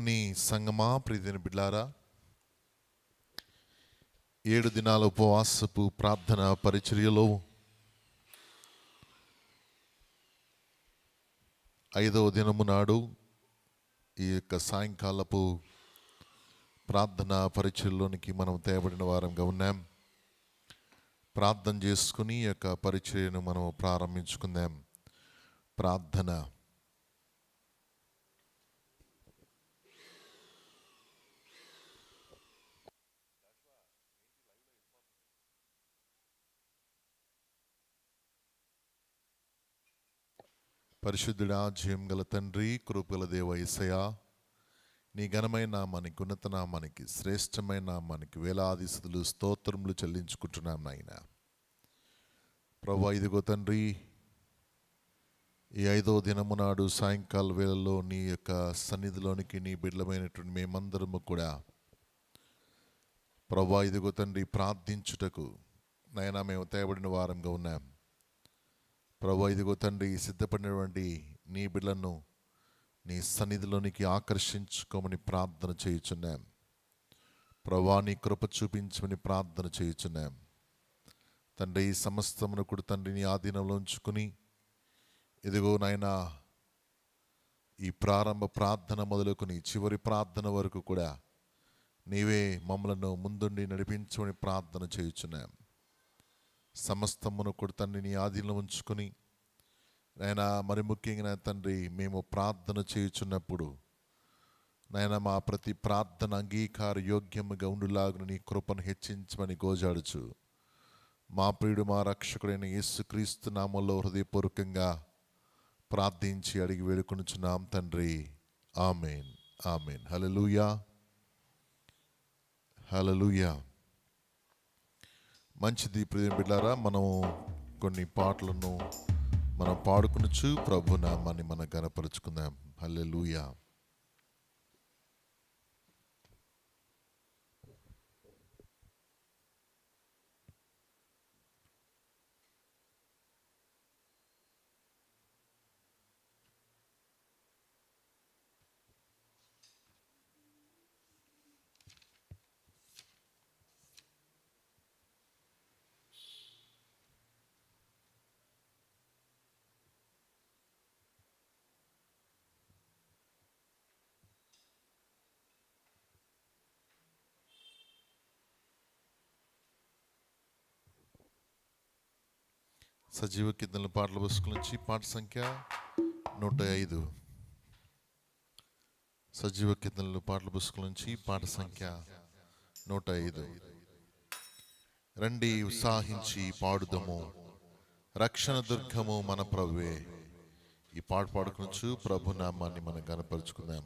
నీ సంగమా ప్రియని బిడ్లారా ఏడు దినాల ఉపవాసపు ప్రార్థన పరిచర్యలో ఐదవ దినము నాడు ఈ యొక్క సాయంకాలపు ప్రార్థన పరిచయలోనికి మనం తేబడిన వారంగా ఉన్నాం. ప్రార్థన చేసుకుని ఈ యొక్క పరిచర్యను మనం ప్రారంభించుకుందాం. ప్రార్థన. పరిశుద్ధుడా జయం గల తండ్రి కృపగల దేవ ఇసయా నీ ఘనమైన నామానికి ఉన్నత నామానికి శ్రేష్టమైన నామానికి వేలాది స్థుతులు స్తోత్రములు చెల్లించుకుంటున్నాం నాయన. ప్రభా ఇదిగో తండ్రి ఈ ఐదో దినము నాడు సాయంకాల వేళలో నీ యొక్క సన్నిధిలోనికి నీ బిడ్డలమైనటువంటి మేమందరము కూడా ప్రభా ఇదిగో తండ్రి ప్రార్థించుటకు నైనా మేము తేబడిన వారంగా ఉన్నాం. ప్రభు ఇదిగో తండ్రి సిద్ధపడినటువంటి నీ బిడ్డలను నీ సన్నిధిలోనికి ఆకర్షించుకోమని ప్రార్థన చేయుచున్నాం. ప్రభా నీ కృప చూపించమని ప్రార్థన చేయుచున్నాం. తండ్రి ఈ సమస్తమును కూడా తండ్రిని ఆధీనంలో ఉంచుకుని ఇదిగో నాయనా ఈ ప్రారంభ ప్రార్థన మొదలుకొని చివరి ప్రార్థన వరకు కూడా నీవే మమ్మలను ముందుండి నడిపించమని ప్రార్థన చేయుచున్నాం. సమస్తమును కూడా తండ్రి నీ ఆధీనంలో ఉంచుకొని నాయన మరి ముఖ్యంగా నా తండ్రి మేము ప్రార్థన చేయుచున్నప్పుడు నాయన మా ప్రతి ప్రార్థన అంగీకార యోగ్యముగా ఉండులాగున నీ కృపను హెచ్చించమని గోజాడుచు. మా ప్రియుడు మా రక్షకుడైన యేసుక్రీస్తు నామంలో హృదయపూర్వకంగా ప్రార్థించి అడిగి వేడుకొనుచున్నాం తండ్రి. ఆమెన్. ఆమెన్. హలలుయా హలలుయా మంచిది ప్రియం బిడ్డారా మనం కొన్ని పాటలను మనం పాడుకునొచ్చు ప్రభు నామాన్ని మనం గనపరుచుకుందాం హల్లెలూయా. సజీవ కిందల పాటల పుస్తకం నుంచి పాట సంఖ్య నూట ఐదు. సజీవ కిందల పాటల పుస్తకం నుంచి పాట సంఖ్య నూట ఐదు. రండి ఉత్సాహించి పాడుదము. రక్షణ దుర్గము మన ప్రభువే. ఈ పాట పాడుకొనొచ్చు ప్రభు నామాన్ని మనం కనపరుచుకుందాం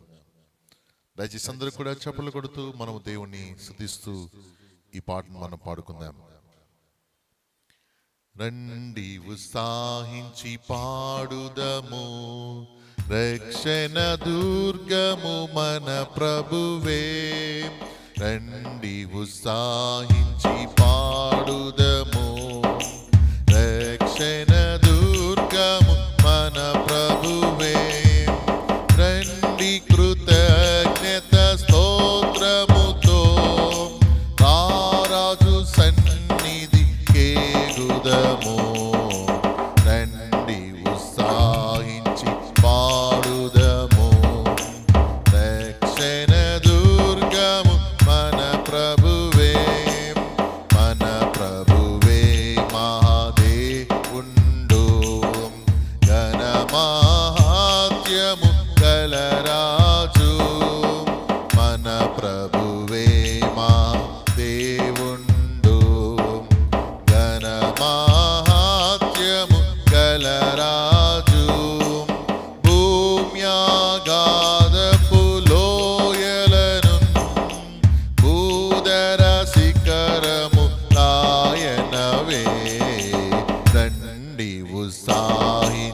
దయచేసి అందరూ కూడా చప్పలు కొడుతూ మనం దేవుణ్ణి శుద్ధిస్తూ ఈ పాటను మనం పాడుకుందాం. రండి ఉత్సాహించి పాడుదము. రక్షణ దుర్గము మన ప్రభువే. రండి ఉత్సాహించి పాడుదము. రక్షణ దుర్గము మన ప్రభువే. రండి ఉత్సాహించి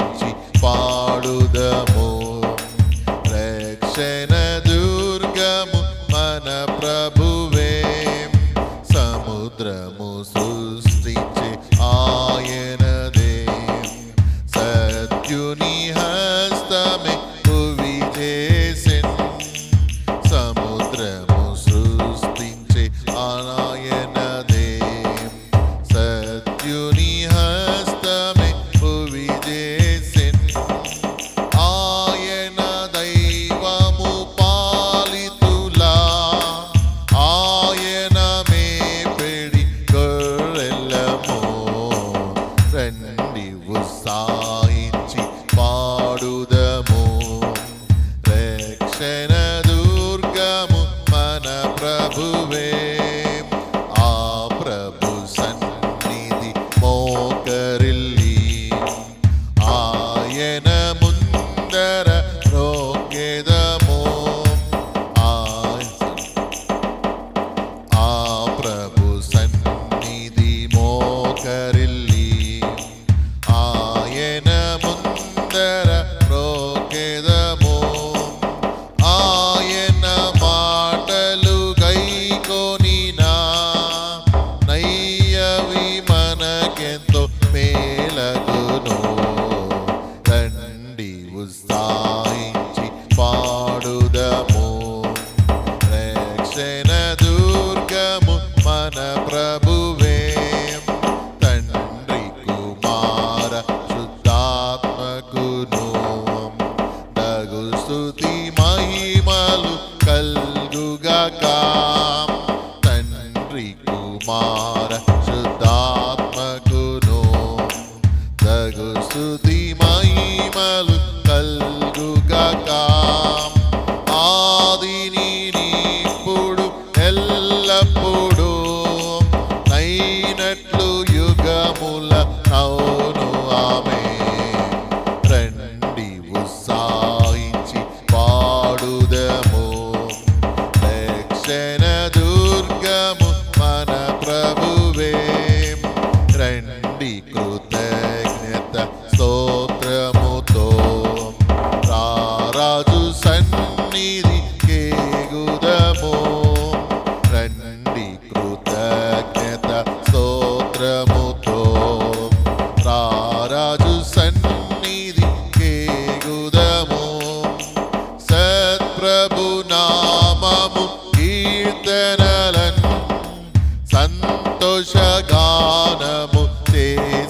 காக்காம் தன்றி குமார்.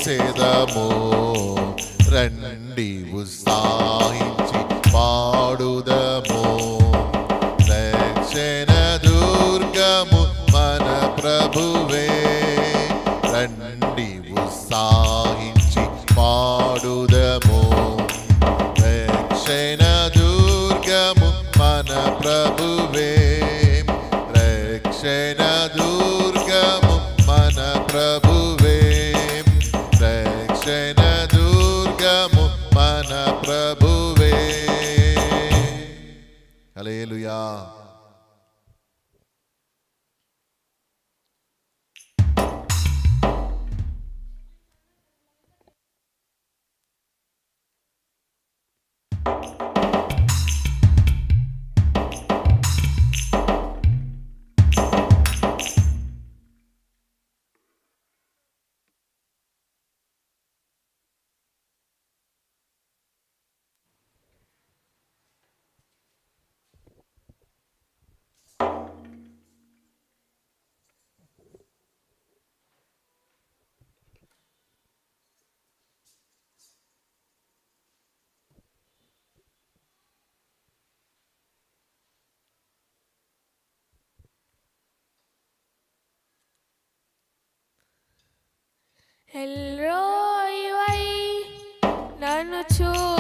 చేదము రండి ఉత్సాహించి పాడుదా El roy vai, nano chu.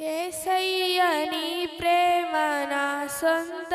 ఏసయ్య నీ ప్రేమ నా సొంత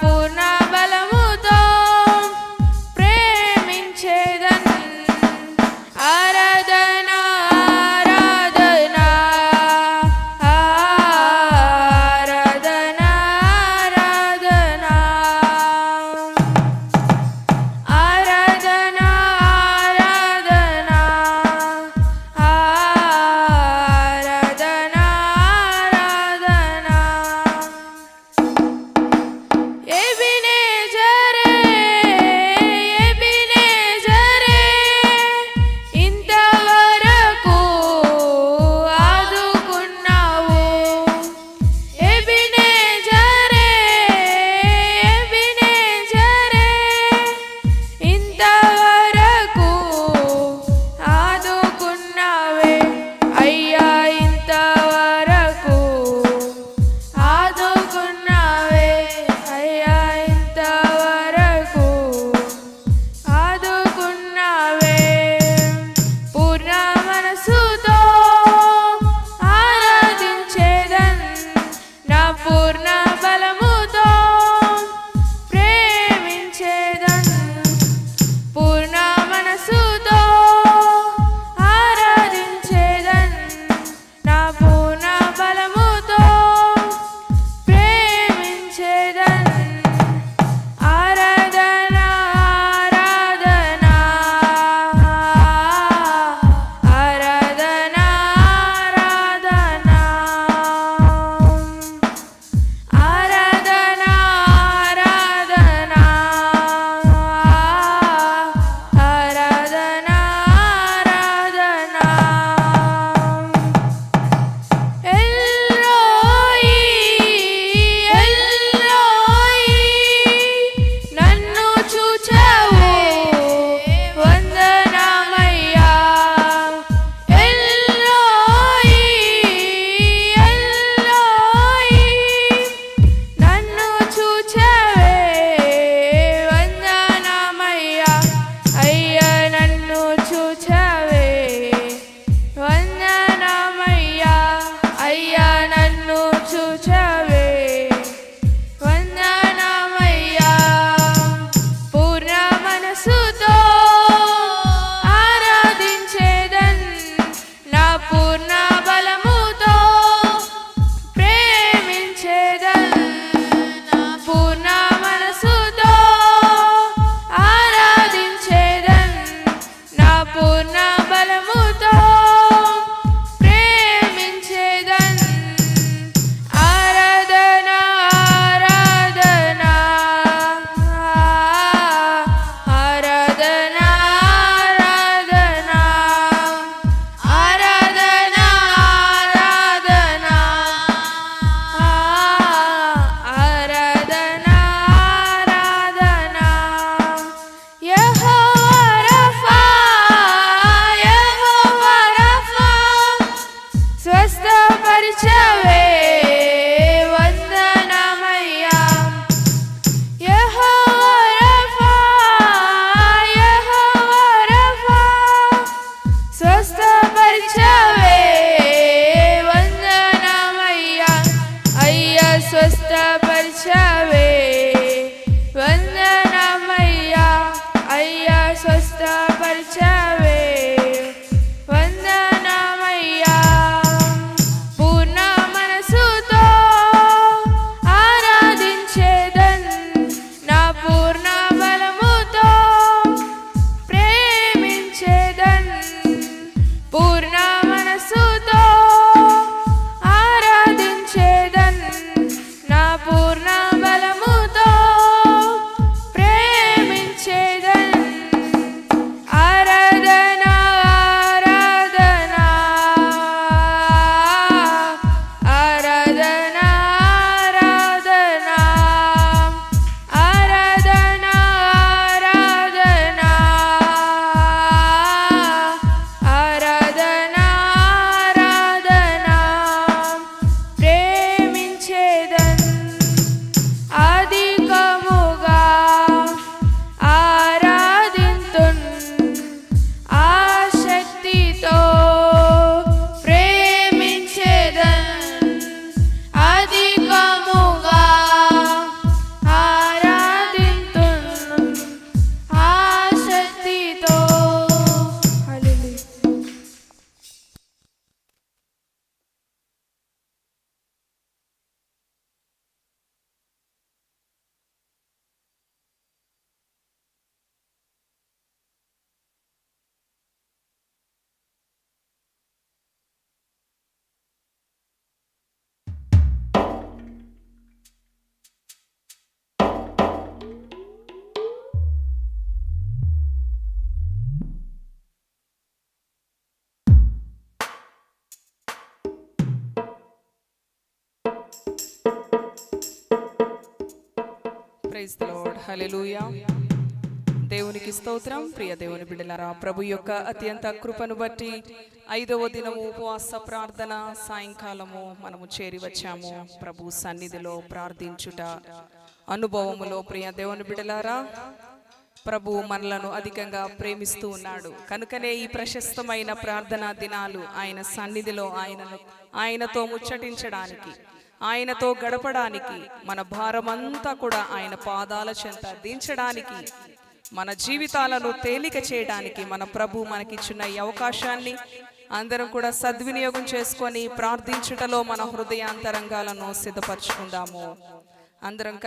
for su esta perchave. Praise Lord. Hallelujah. దేవునికి స్తోత్రం. ప్రియ దేవుని బిడ్డలారా ప్రభు యొక్క అత్యంత కృపను బట్టి ఐదవ దినము ఉపవాస ప్రార్థన సాయంకాలము మనము చేరి వచ్చాము. ప్రభు సన్నిధిలో ప్రార్థించుట అనుభవములో ప్రియ దేవుని బిడలారా ప్రభు మనలను అధికంగా ప్రేమిస్తూ ఉన్నాడు. కనుకనే ఈ ప్రశస్తమైన ప్రార్థనా దినాలు ఆయన సన్నిధిలో ఆయనను ఆయనతో ముచ్చటించడానికి ఆయనతో గడపడానికి మన భారమంతా కూడా ఆయన పాదాల చెంత దించడానికి మన జీవితాలను తేలిక చేయడానికి మన ప్రభు మనకిచ్చిన ఈ అవకాశాన్ని అందరం కూడా సద్వినియోగం చేసుకొని ప్రార్థించుటలో మన హృదయాంతరంగాలను సిద్ధపరచుకుందాము. అందరం